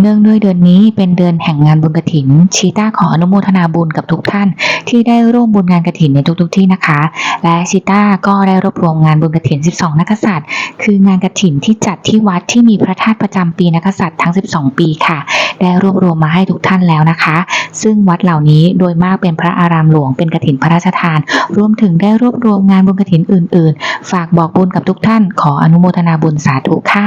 เนื่องด้วยเดือนนี้เป็นเดือนแห่งงานบุญกฐิน ชีต้าขออนุโมทนาบุญกับทุกท่าน ที่ได้ร่วมบุญงานกฐินในทุกๆทที่นะคะ และชีต้าก็ได้รวบรวมงานบุญกฐิน 12 นักษัตริย์ คืองานกฐินที่จัดที่วัดที่มีพระธาตุประจำปีนักษัตริย์ทั้ง 12 ปีค่ะ ได้รวบรวมมาให้ทุกท่านแล้วนะคะ ซึ่งวัดเหล่านี้โดยมากเป็นพระอารามหลวงเป็นกฐินพระราชทาน รวมถึงได้รวบรวมงานบุญกฐินอื่น ๆ ฝากบอกบุญกับทุกท่าน ขออนุโมทนาบุญสาธุค่ะ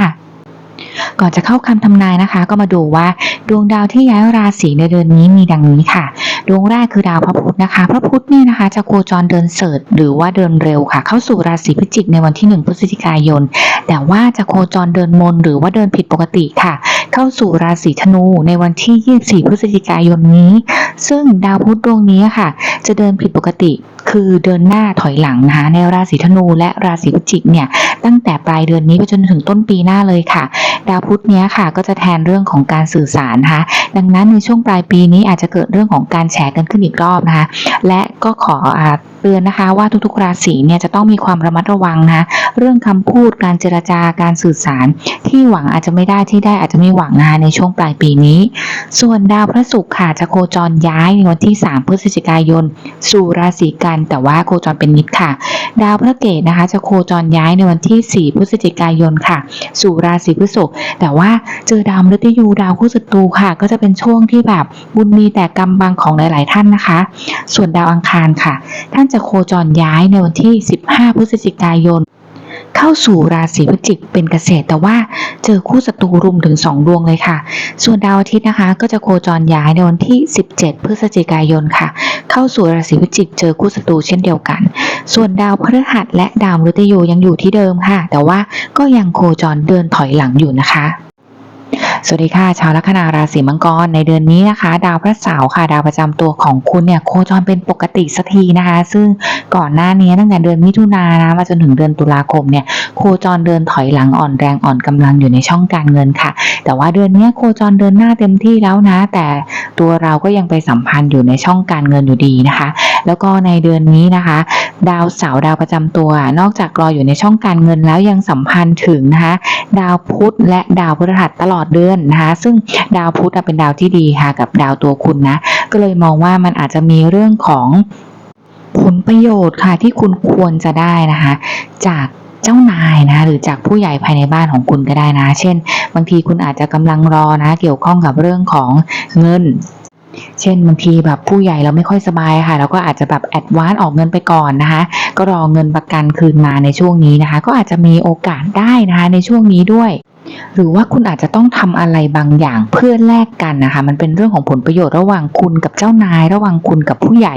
ก่อนจะเข้าคำทำนายนะคะ ก็มาดูว่าดวงดาวที่ย้ายราศีในเดือนนี้มีดังนี้ค่ะ ดวงแรกคือดาวพระพุธนะคะ พระพุธเนี่ยนะคะ จะโคจรเดินเสริฐหรือว่าเดินเร็วค่ะ เข้าสู่ราศีพิจิกในวันที่ 1 พฤศจิกายน แต่ว่าจะโคจรเดินมนหรือว่าเดินผิดปกติค่ะ เข้าสู่ราศีธนูในวันที่ 24 พฤศจิกายนนี้ ซึ่งดาวพุธดวงนี้ค่ะ จะเดินผิดปกติคือเดินหน้าถอยหลังนะคะในราศีธนูและราศีพิจิกเนี่ย ตั้งแต่ปลายเดือนนี้ไปจนถึงต้นปีหน้าเลยค่ะ ดาวพุธเนี้ยค่ะก็จะแทนเรื่องของการสื่อสารนะคะดังนั้นในช่วงปลายปีนี้อาจจะเกิดเรื่องของการแชร์กันขึ้นอีกรอบนะคะและก็ขออ เตือนนะคะว่าทุกๆ ราศีเนี่ยจะต้องมีความระมัดระวังนะเรื่องคำพูดการเจรจาการสื่อสาร ที่หวังอาจจะไม่ได้ที่ได้อาจจะไม่หวังนะคะในช่วงปลายปีนี้ ส่วนดาวพระศุกร์ค่ะจะโคจรย้ายในวันที่ 3 พฤศจิกายน สู่ราศีกัน แต่ว่าโคจรเป็นนิดค่ะ ดาวพระเกตนะคะ จะโคจรย้ายในวันที่ 4 พฤศจิกายนค่ะ สู่ราศีพฤษภแต่ว่าเจอดาวมฤตยูดาวคู่ศัตรูค่ะ ก็จะเป็นช่วงที่แบบบุญมีแต่กรรมบังของหลาย ๆ ท่านนะคะ ส่วนดาวอังคารค่ะ ท่านจะโคจรย้ายในวันที่ 15 พฤศจิกายน เข้าสู่ราศีพฤจิกเป็นเกษตร แต่ว่าเจอคู่ศัตรูรุมถึง 2 ดวงเลยค่ะ ส่วนดาวอาทิตย์นะคะ ก็จะโคจรย้ายในวันที่ 17 พฤศจิกายนค่ะ เข้าสู่ราศีพฤจิกเจอคู่ศัตรูเช่นเดียวกัน ส่วนดาวพฤหัสและดาวมฤตยูยังอยู่ที่เดิมค่ะ แต่ว่าก็ยังโคจรเดินถอยหลังอยู่นะคะ สวัสดีค่ะ ชาวลัคนาราศีมังกรในเดือนนี้นะคะ ดาวพระเสาร์ค่ะ ดาวประจำตัวของคุณเนี่ยโคจรเป็นปกติสักทีนะคะ ซึ่งก่อนหน้านี้ตั้งแต่เดือนมิถุนายนมาจนถึงเดือนตุลาคมเนี่ยโคจรเดินถอยหลังอ่อนแรงอ่อนกำลังอยู่ในช่องการเงินค่ะ แต่ว่าเดือนนี้โคจรเดินหน้าเต็มที่แล้วนะ แต่ตัวเราก็ยังไปสัมพันธ์อยู่ในช่องการเงินอยู่ดีนะคะ แล้วก็ในเดือนนี้นะคะ ดาวเสาร์ดาวประจำตัวนอกจากรออยู่ในช่องการเงินแล้วยังสัมพันธ์ถึงนะคะดาวพุธและดาวพฤหัสตลอดเดือนนะคะ ซึ่งดาวพุธเป็นดาวที่ดีค่ะกับดาวตัวคุณนะ ก็เลยมองว่ามันอาจจะมีเรื่องของผลประโยชน์ค่ะที่คุณควรจะได้นะคะ จากเจ้านายนะหรือจากผู้ใหญ่ภายในบ้านของคุณก็ได้นะ เช่น บางทีคุณอาจจะกำลังรอนะ เกี่ยวข้องกับเรื่องของเงิน เช่นบางทีแบบผู้ใหญ่เราไม่ค่อยสบายค่ะเราก็อาจจะแบบแอดวานซ์ออกเงินไปก่อนนะคะ ก็รอเงินประกันคืนมาในช่วงนี้นะคะ ก็อาจจะมีโอกาสได้นะคะในช่วงนี้ด้วย หรือว่าคุณอาจจะต้องทำอะไรบางอย่างเพื่อแลกกันนะคะ มันเป็นเรื่องของผลประโยชน์ระหว่างคุณกับเจ้านาย ระหว่างคุณกับผู้ใหญ่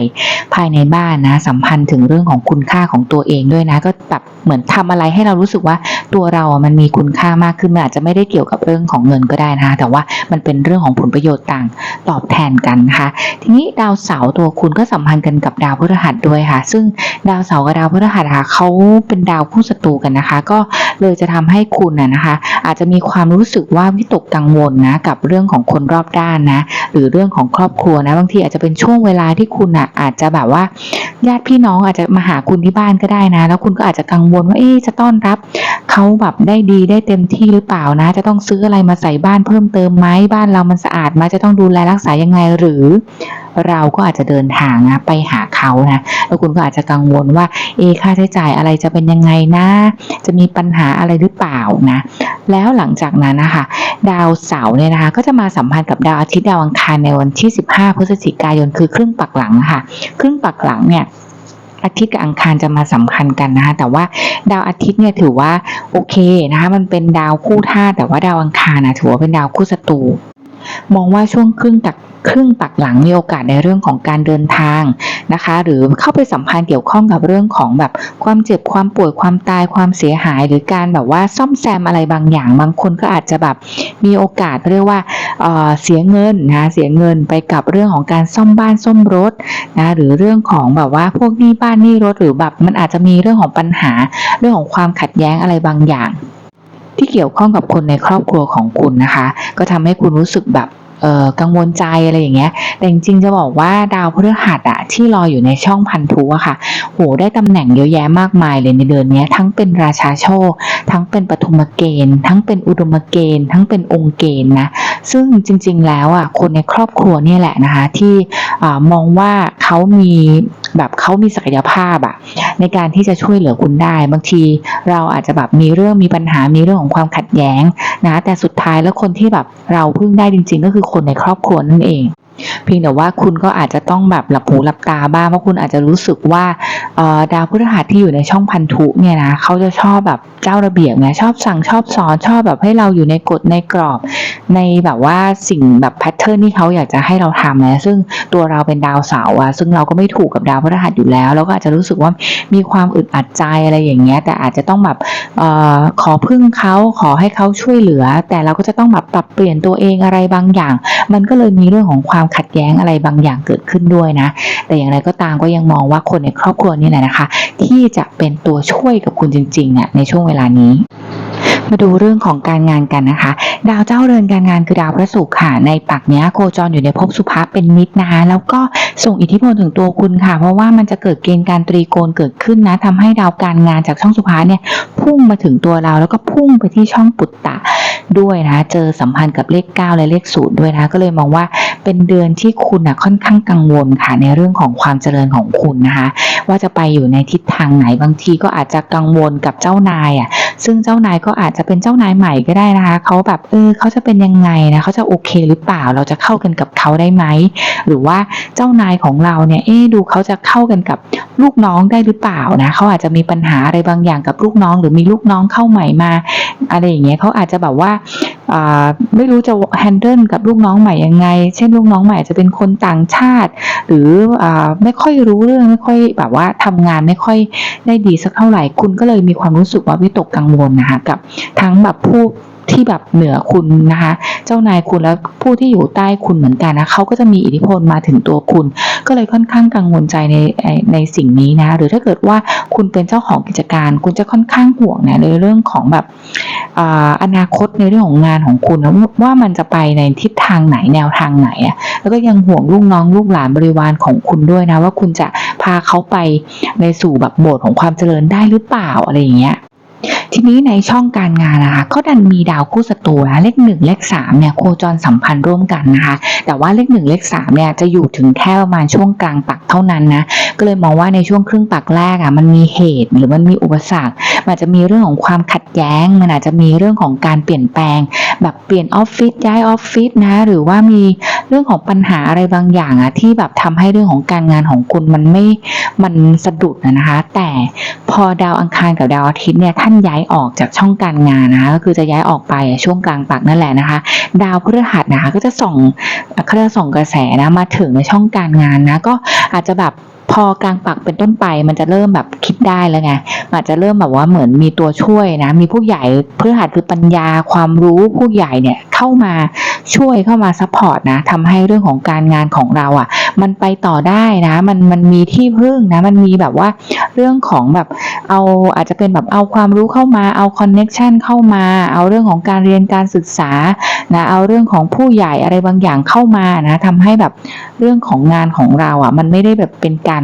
ภายในบ้านนะ สัมพันธ์ถึงเรื่องของคุณค่าของตัวเองด้วยนะ ก็แบบเหมือนทำอะไรให้เรารู้สึกว่าตัวเราอะมันมีคุณค่ามากขึ้นมันอาจจะไม่ได้เกี่ยวกับเรื่องของเงินก็ได้นะคะ แต่ว่ามันเป็นเรื่องของผลประโยชน์ต่างตอบแทนกันนะคะ ทีนี้ดาวเสาร์ตัวคุณก็สัมพันธ์กันกับดาวพฤหัสด้วยค่ะ ซึ่งดาวเสาร์กับดาวพฤหัสค่ะเขาเป็นดาวคู่ศัตรูกันนะคะ ก็เลยจะทำให้คุณน่ะนะคะ อาจจะมีความรู้สึกว่าวิตกกังวลนะกับเรื่องของคนรอบด้านนะ หรือเรื่องของครอบครัวนะ บางทีอาจจะเป็นช่วงเวลาที่คุณอะอาจจะแบบว่า ญาติพี่น้องอาจจะมาหาคุณที่บ้านก็ได้นะ แล้วคุณก็อาจจะกังวลว่าเอ๊จะต้อนรับเขาแบบได้ดีได้เต็มที่หรือเปล่านะ จะต้องซื้ออะไรมาใส่บ้านเพิ่มเติมไหมบ้านเรามันสะอาดไหมจะต้องดูแลรักษายังไงหรือ เราก็อาจจะเดินทางนะไปหาเขานะแล้วคุณก็อาจจะกังวลว่า เอค่าใช้จ่ายอะไรจะเป็นยังไงนะ จะมีปัญหาอะไรหรือเปล่านะ แล้วหลังจากนั้นนะคะดาวเสาร์เนี่ยนะคะ ก็จะมาสัมพันธ์กับดาวอาทิตย์ดาวอังคารในวันที่ 15 พฤศจิกายนคือครึ่งปักหลังค่ะ ครึ่งปักหลังเนี่ยอาทิตย์กับอังคารจะมาสัมพันธ์กันนะคะแต่ว่าดาวอาทิตย์เนี่ยถือว่าโอเคนะคะมันเป็นดาวคู่ธาตุแต่ว่าดาวอังคารนะถือว่าเป็นดาวคู่ศัตรู มองว่าช่วงครึ่งตักครึ่งปักหลังมีโอกาสในเรื่องของการเดินทางนะคะ หรือเข้าไปสัมพันธ์เกี่ยวข้องกับเรื่องของแบบความเจ็บความป่วยความตายความเสียหาย หรือการแบบว่าซ่อมแซมอะไรบางอย่าง บางคนก็อาจจะแบบมีโอกาสเรียกว่าเเสียเงินนะเสียเงินไปกับเรื่องของการซ่อมบ้านซ่อมรถนะหรือเรื่องของแบบว่าพวกหนี้บ้านหนี้รถหรือแบบมันอาจจะมีเรื่องของปัญหาเรื่องของความขัดแย้งอะไรบางอย่าง ที่เกี่ยวข้องกับคนในครอบครัวของคุณนะคะ ก็ทำให้คุณรู้สึกแบบเอ่อกังวลใจอะไรอย่างเงี้ย แต่จริงๆจะบอกว่าดาวพฤหัสอะที่รออยู่ในช่องพันธุอะค่ะ โหได้ตำแหน่งเยอะแยะมากมายเลยในเดือนนี้ทั้งเป็นราชาโชค ทั้งเป็นปฐมเกณฑ์ ทั้งเป็นอุดมเกณฑ์ ทั้งเป็นองค์เกณฑ์นะ ซึ่งจริงๆแล้วอะคนในครอบครัวเนี่ยแหละนะคะที่อมองว่าเขามี แบบเขามีศักยภาพอะในการที่จะช่วยเหลือคุณได้ บางทีเราอาจจะแบบมีเรื่องมีปัญหามีเรื่องของความขัดแย้งนะแต่สุดท้ายแล้วคนที่แบบเราพึ่งได้จริง ๆ ก็คือคนในครอบครัวนั่นเอง เพียงแต่ว่าคุณก็อาจจะต้องแบบหลับหูหลับตาบ้างเพราะคุณอาจจะรู้สึกว่าดาวพฤหัสที่อยู่ในช่องพันธุเนี่ยนะเขาจะชอบแบบเจ้าระเบียบไงชอบสั่งชอบสอนชอบแบบให้เราอยู่ในกฎในกรอบ ในแบบว่าสิ่งแบบแพทเทิร์นที่เขาอยากจะให้เราทำนะซึ่งตัวเราเป็นดาวเสาร์อะซึ่งเราก็ไม่ถูกกับดาวพฤหัสอยู่แล้วแล้วก็อาจจะรู้สึกว่ามีความอึดอัดใจอะไรอย่างเงี้ยแต่อาจจะต้องแบบออขอพึ่งเขาขอให้เขาช่วยเหลือ แต่เราก็จะต้องแบบปรับเปลี่ยนตัวเองอะไรบางอย่าง มันก็เลยมีเรื่องของความขัดแย้งอะไรบางอย่างเกิดขึ้นด้วยนะ แต่อย่างไรก็ตามก็ยังมองว่าคนในครอบครัวนี่แหละนะคะ ที่จะเป็นตัวช่วยกับคุณจริงๆอะในช่วงเวลานี้มาดูเรื่องของการงานกันนะคะ ดาวเจ้าเรือนการงานคือดาวพระศุกร์ค่ะ ในปักเนี้ยโคจรอยู่ในภพสุภะเป็นมิตรนะคะแล้วก็ส่งอิทธิพลถึงตัวคุณค่ะ เพราะว่ามันจะเกิดเกณฑ์การตรีโกณเกิดขึ้นนะทำให้ดาวการงานจากช่องสุภะเนี่ยพุ่งมาถึงตัวเราแล้วก็พุ่งไปที่ช่องปุตตะ ด้วยนะเจอสัมพันธ์กับเลข 9 และเลขศูนย์ด้วยนะคะก็เลยมองว่าเป็นเดือนที่คุณนะค่อนข้างกังวลค่ะในเรื่องของความเจริญของคุณนะคะ ว่าจะไปอยู่ในทิศทางไหนบางทีก็อาจจะกังวลกับเจ้านายอะ ซึ่งเจ้านายก็อาจจะเป็นเจ้านายใหม่ก็ได้นะคะเขาแบบเออเขาจะเป็นยังไงนะเขาจะโอเคหรือเปล่าเราจะเข้ากันกับเขาได้ไหมหรือว่าเจ้านายของเราเนี่ยเอ๊ดูเขาจะเข้ากันกับลูกน้องได้หรือเปล่านะเขาอาจจะมีปัญหาอะไรบางอย่างกับลูกน้อง หรือมีลูกน้องเข้าใหม่มาอะไรอย่างเงี้ยเขาอาจจะแบบว่า ไม่รู้จะ handle กับลูกน้องใหม่ยังไง เช่นลูกน้องใหม่อาจจะเป็นคนต่างชาติ หรืออไม่ค่อยรู้เรื่องไม่ค่อยแบบว่าทำงานไม่ค่อยได้ดีสักเท่าไหร่ คุณก็เลยมีความรู้สึกว่าวิตกกังวลนะคะกับทั้งแบบผู้ที่แบบเหนือคุณนะคะ เจ้านายคุณและผู้ที่อยู่ใต้คุณเหมือนกันนะเขาก็จะมีอิทธิพลมาถึงตัวคุณ ก็เลยค่อนข้างกังวลใจในในสิ่งนี้นะ หรือถ้าเกิดว่าคุณเป็นเจ้าของกิจการ คุณจะค่อนข้างห่วงนะในเรื่องของแบบออนาคตในเรื่องของงานของคุณนะว่ามันจะไปในทิศทางไหนแนวทางไหนอะแล้วก็ยังห่วงลูกน้องลูกหลานบริวารของคุณด้วยนะ ว่าคุณจะพาเขาไปในสู่แบบโหมดของความเจริญได้หรือเปล่าอะไรอย่างเงี้ยทีนี้ในช่องการงานนะคะก็ดันมีดาวคู่ศัตรูนะเลขหนึ่งเลขสามเนี่ยโคจรสัมพันธ์ร่วมกันนะคะ แต่ว่าเลขหนึ่งเลขสามเนี่ยจะอยู่ถึงแค่ประมาณช่วงกลางปักเท่านั้นนะก็เลยมองว่าในช่วงครึ่งปักแรกอะมันมีเหตุหรือมันมีอุปสรรคมันอาจจะมีเรื่องของความขัดแย้ง มันอาจจะมีเรื่องของการเปลี่ยนแปลง แบบเปลี่ยนออฟฟิศย้ายออฟฟิศนะ หรือว่ามีเรื่องของปัญหาอะไรบางอย่างอะที่แบบทำให้เรื่องของการงานของคุณมันไม่มันสะดุดนะนะคะ แต่พอดาวอังคารกับดาวอาทิตย์เนี่ยท่านย้ายออกจากช่องการงานนะคะก็คือจะย้ายออกไปช่วงกลางปักนั่นแหละนะคะ ดาวพฤหัสนะคะก็จะส่องเขาจะส่องกระแสนะมาถึงในช่องการงานนะก็อาจจะแบบพอกลางปักเป็นต้นไปมันจะเริ่มแบบคิดได้แล้วไงอาจจะเริ่มแบบว่าเหมือนมีตัวช่วยนะ มีผู้ใหญ่พฤหัสคือปัญญาความรู้ผู้ใหญ่เนี่ยเข้ามาช่วยเข้ามาซัพพอร์ตนะทำให้เรื่องของการงานของเราอะ มันไปต่อได้นะ มันมันมีที่พึ่งนะ มันมีแบบว่าเรื่องของแบบ เอาอาจจะเป็นแบบเอาความรู้เข้ามาเอาคอนเน็กชันเข้ามา เอาเรื่องของการเรียนการศึกษานะเอาเรื่องของผู้ใหญ่อะไรบางอย่างเข้ามานะทำให้แบบเรื่องของงานของเราอะ มันไม่ได้แบบเป็นการ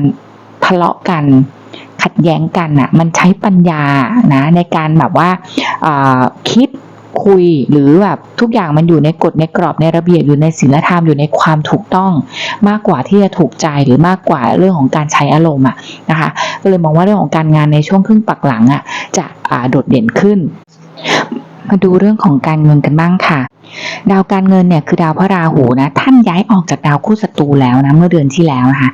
ทะเลาะกันขัดแย้งกันอะ มันใช้ปัญญานะในการแบบว่าคิด คุยหรือแบบทุกอย่างมันอยู่ในกฎในกรอบในระเบียบอยู่ในศีลธรรมอยู่ในความถูกต้อง มากกว่าที่จะถูกใจหรือมากกว่าเรื่องของการใช้อารมณ์อะนะคะก็เลยมองว่าเรื่องของการงานในช่วงครึ่งปักหลังอะจะอ่าโดดเด่นขึ้น มาดูเรื่องของการเงินกันบ้างค่ะดาวการเงินเนี่ยคือดาวพระราหูนะท่านย้ายออกจากดาวคู่ศัตรูแล้วนะเมื่อเดือนที่แล้วนะคะ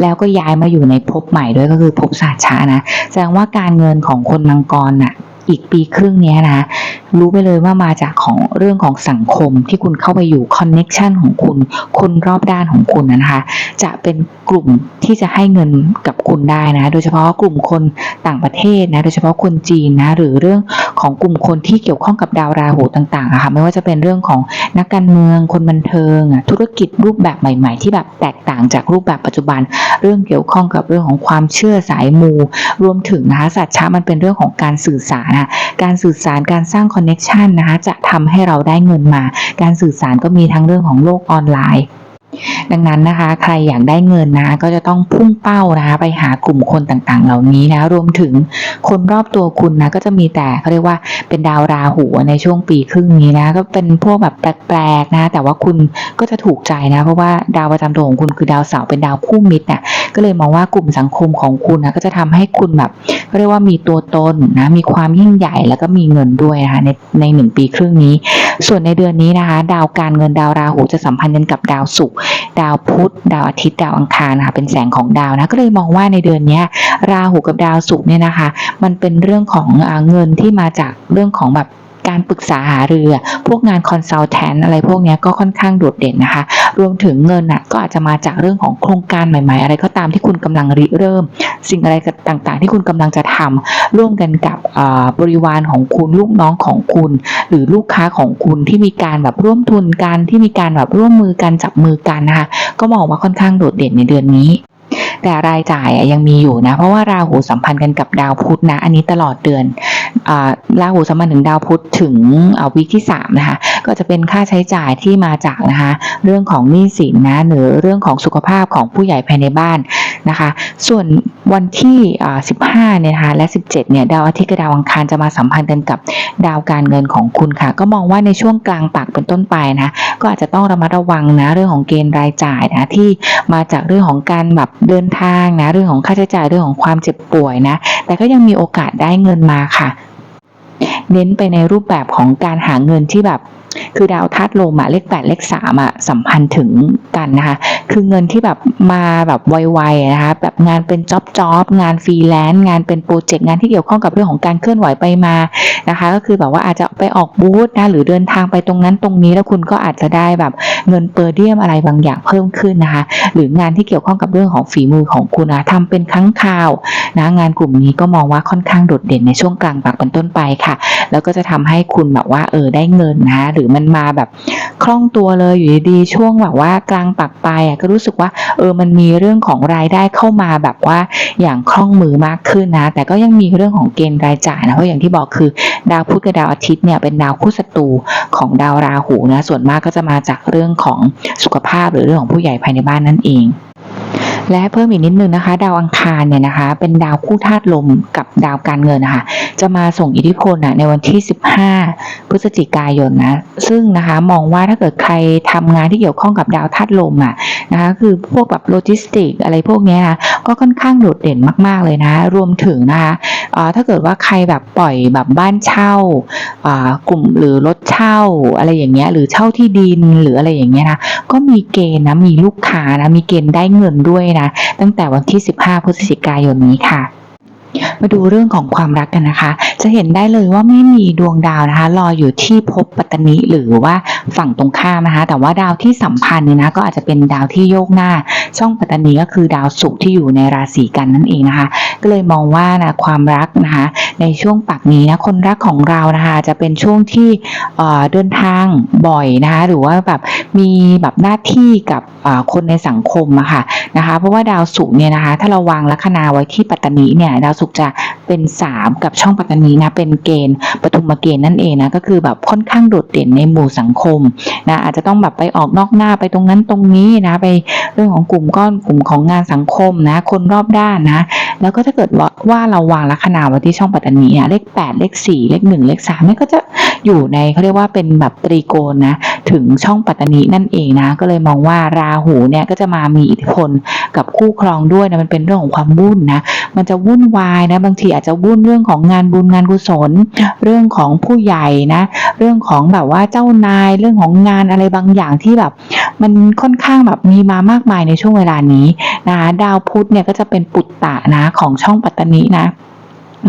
แล้วก็ย้ายมาอยู่ในภพใหม่ด้วยก็คือภพศาสชานะแสดงว่าการเงินของคนมังกรน่ะ อีกปีครึ่งนี้นะรู้ไปเลยว่ามาจากของเรื่องของสังคมที่คุณเข้าไปอยู่คอนเน็ชันของคุณ คนรอบด้านของคุณนะคะจะเป็นกลุ่มที่จะให้เงินกับคุณได้นะ โดยเฉพาะกลุ่มคนต่างประเทศนะ โดยเฉพาะคนจีนนะ หรือเรื่อง ของกลุ่มคนที่เกี่ยวข้องกับดาวราหูต่างๆอะค่ะไม่ว่าจะเป็นเรื่องของนักการเมืองคนบันเทิงธุรกิจรูปแบบใหม่ ๆ ที่แบบแตกต่างจากรูปแบบปัจจุบัน เรื่องเกี่ยวข้องกับเรื่องของความเชื่อสายมู รวมถึงนะคะสัจฉะมันเป็นเรื่องของการสื่อสารนะการสื่อสารการสร้างคอนเน็ชันนะคะจะทำให้เราได้เงินมา การสื่อสารก็มีทั้งเรื่องของโลกออนไลน์ ดังนั้นนะคะ ใครอยากได้เงินนะก็จะต้องพุ่งเป้านะคะไปหากลุ่มคนต่างๆ เหล่านี้นะรวมถึงคนรอบตัวคุณนะก็จะมีแต่เขาเรียกว่าเป็นดาวราหูในช่วงปีครึ่งนี้นะก็เป็นพวกแบบแปลกๆนะ แต่ว่าคุณก็จะถูกใจนะ เพราะว่าดาวประจำตัวของคุณคือดาวเสาร์เป็นดาวคู่มิตรนะก็เลยมองว่ากลุ่มสังคมของคุณนะก็จะทำให้คุณแบบเขาเรียกว่ามีตัวตนนะมีความยิ่งใหญ่แล้วก็มีเงินด้วยนะคะในในหนึ่งปีครึ่งนี้ ส่วนในเดือนนี้นะคะ ดาวการเงินดาวราหูจะสัมพันธ์กันกับดาวศุกร์ดาวพุธดาวอาทิตย์ดาวอังคารนะคะเป็นแสงของดาวนะก็เลยมองว่าในเดือนนี้ราหูกับดาวศุกร์เนี่ยนะคะ มันเป็นเรื่องของอเงินที่มาจากเรื่องของแบบ การปรึกษาหารือ พวกงานคอนซัลแทนอะไรพวกนี้ก็ค่อนข้างโดดเด่นนะคะ รวมถึงเงินอะก็อาจจะมาจากเรื่องของโครงการใหม่ๆ อะไรก็ตามที่คุณกำลังริเริ่ม สิ่งอะไรต่างๆ ที่คุณกำลังจะทำร่วมกันกับบริวารของคุณลูกน้องของคุณ หรือลูกค้าของคุณที่มีการแบบร่วมทุนกันที่มีการแบบร่วมมือกันจับมือกันนะคะก็มองว่าค่อนข้างโดดเด่นในเดือนนี้แต่รายจ่ายยังมีอยู่นะ เพราะว่าราหูสัมพันธ์กันกับดาวพุธนะ อันนี้ตลอดเดือน ราหูสัมพันธ์ถึงดาวพุธถึงอ่าวีคที่3นะคะก็จะเป็นค่าใช้จ่ายที่มาจากนะคะเรื่องของหนี้สินนะหรือเรื่องของสุขภาพของผู้ใหญ่ภายในบ้าน นะคะ ส่วนวันที่ 15 เนี่ยนะคะและ 17 เนี่ยดาวอาทิตย์กับดาวอังคารจะมาสัมพันธ์กันกับดาวการเงินของคุณค่ะ ก็มองว่าในช่วงกลางปักเป็นต้นไปนะก็อาจจะต้องระมัดระวังนะเรื่องของเกณฑ์รายจ่ายนะที่มาจากเรื่องของการแบบเดินทางนะเรื่องของค่าใช้จ่ายเรื่องของความเจ็บป่วยนะแต่ก็ยังมีโอกาสได้เงินมาค่ะ เน้นไปในรูปแบบของการหาเงินที่แบบ คือดาวธาตุลมอะเลขแปดเลขสามอะสัมพันธ์ถึงกันนะคะ คือเงินที่แบบมาแบบไวๆนะคะแบบงานเป็นจ็อบจ็อบงานฟรีแลนซ์งานเป็นโปรเจกต์งานที่เกี่ยวข้องกับเรื่องของการเคลื่อนไหวไปมานะคะ ก็คือแบบว่าอาจจะไปออกบูธนะหรือเดินทางไปตรงนั้นตรงนี้แล้วคุณก็อาจจะได้แบบเงินเปอร์เดียมอะไรบางอย่างเพิ่มขึ้นนะคะ หรืองานที่เกี่ยวข้องกับเรื่องของฝีมือของคุณนะทำเป็นครั้งคราวนะงานกลุ่มนี้ก็มองว่าค่อนข้างโดดเด่นในช่วงกลางปักเป็นต้นไปค่ะ แล้วก็จะทำให้คุณแบบว่าเออได้เงินนะหรือมันมาแบบคล่องตัวเลยอยู่ดีๆช่วงแบบว่ากลางปักไปอะก็รู้สึกว่าเออมันมีเรื่องของรายได้เข้ามาแบบว่าอย่างคล่องมือมากขึ้นนะ แต่ก็ยังมีเรื่องของเกณฑ์รายจ่ายนะเพราะอย่างที่บอกคือ ดาวพุธกับดาวอาทิตย์เนี่ยเป็นดาวคู่ศัตรูของดาวราหูนะส่วนมากก็จะมาจากเรื่องของสุขภาพหรือเรื่องของผู้ใหญ่ภายในบ้านนั่นเอง และเพิ่มอีกนิดนึงนะคะ ดาวอังคารเนี่ยนะคะ เป็นดาวคู่ธาตุลมกับดาวการเงินนะคะ จะมาส่งอิทธิพลนะในวันที่ 15 พฤศจิกายนนะ ซึ่งนะคะมองว่าถ้าเกิดใครทำงานที่เกี่ยวข้องกับดาวธาตุลมอะนะคะคือพวกแบบโลจิสติกอะไรพวกนี้นะก็ค่อนข้างโดดเด่นมาก ๆเลยนะ รวมถึงนะคะถ้าเกิดว่าใครแบบปล่อยแบบบ้านเช่าอ่ากลุ่มหรือรถเช่าอะไรอย่างเงี้ยหรือเช่าที่ดินหรืออะไรอย่างเงี้ยนะ ก็มีเกณฑ์นะมีลูกค้านะมีเกณฑ์ได้เงินด้วยนะตั้งแต่วันที่ 15 พฤศจิกายนนี้ค่ะ มาดูเรื่องของความรักกันนะคะ จะเห็นได้เลยว่าไม่มีดวงดาวนะคะรออยู่ที่ภพปัตตนิหรือว่าฝั่งตรงข้ามนะคะ แต่ว่าดาวที่สัมพันธ์เนี่ยนะก็อาจจะเป็นดาวที่โยกหน้า ช่องปัตตนีก็คือดาวศุกร์ที่อยู่ในราศีกันนั่นเองนะคะ ก็เลยมองว่านะความรักนะคะ ในช่วงปักนี้นะคนรักของเรานะคะจะเป็นช่วงที่เดินทางบ่อยนะคะ หรือว่าแบบมีแบบหน้าที่กับคนในสังคมอะค่ะนะคะ เพราะว่าดาวศุกร์เนี่ยนะคะ ถ้าเราวางลัคนาไว้ที่ปัตตนีเนี่ยดาวศุกร์จะเป็น 3 กับช่องปัตตานีนะเป็นเกณฑ์ปฐุมเกณฑ์นั่นเองนะก็คือแบบค่อนข้างโดดเด่นในหมู่สังคมนะอาจจะต้องแบบไปออกนอกหน้าไปตรงนั้นตรงนี้นะไปเรื่องของกลุ่มก้อนกลุ่มของงานสังคมนะคนรอบด้านนะ แล้วก็ถ้าเกิดว่าว่าเราวางลัคนาไว้ที่ช่องปัตตานีอะเลข 8 เลข 4 เลข 1 เลข3เนี่ยก็จะอยู่ในเขาเรียกว่าเป็นแบบตรีโกณนะถึงช่องปัตตานีนั่นเองนะก็เลยมองว่าราหูเนี่ยก็จะมามีอิทธิพลกับคู่ครองด้วยนะมันเป็นเรื่องของความวุ่นนะมันจะวุ่นวายนะบางทีอาจจะวุ่นเรื่องของงานบุญงานกุศล เรื่องของผู้ใหญ่นะ เรื่องของแบบว่าเจ้านายเรื่องของงานอะไรบางอย่างที่แบบ มันค่อนข้างแบบมีมามากมายในช่วงเวลานี้นะคะดาวพุธเนี่ยก็จะเป็นปุตตะนะของช่องปัตตานีนะ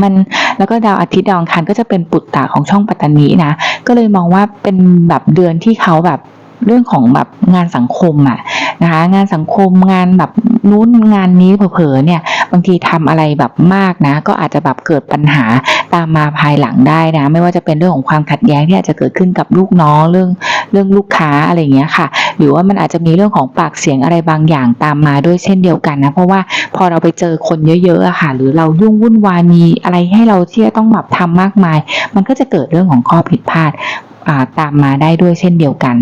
มันแล้วก็ดาวอาทิตย์ดาวอังคารก็จะเป็นปุตตะของช่องปัตตานีนะก็เลยมองว่าเป็นแบบเดือนที่เขาแบบเรื่องของแบบงานสังคมอะ่ะนะคะงานสังคมงานแบบนู้นงานนี้เผลอๆเนี่ยบางทีทำอะไรแบบมากนะ ก็อาจจะแบบเกิดปัญหาตามมาภายหลังได้นะ ไม่ว่าจะเป็นเรื่องของความขัดแย้งที่อาจจะเกิดขึ้นกับลูกน้องเรื่องเรื่องลูกค้าอะไรอย่างเงี้ยค่ะ หรือว่ามันอาจจะมีเรื่องของปากเสียงอะไรบางอย่างตามมาด้วยเช่นเดียวกันนะเพราะว่าพอเราไปเจอคนเยอะๆอะค่ะ หรือเรายุ่งวุ่นวายมีอะไรให้เราที่จะต้องแบบทำมากมาย มันก็จะเกิดเรื่องของข้อผิดพลาดอ่าตามมาได้ด้วยเช่นเดียวกัน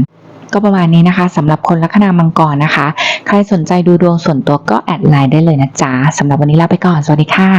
ก็ประมาณนี้นะคะสำหรับคนลัคนามังกรนะคะ ใครสนใจดูดวงส่วนตัวก็แอดไลน์ได้เลยนะจ๊ะสำหรับวันนี้ลาไปก่อน สวัสดีค่ะ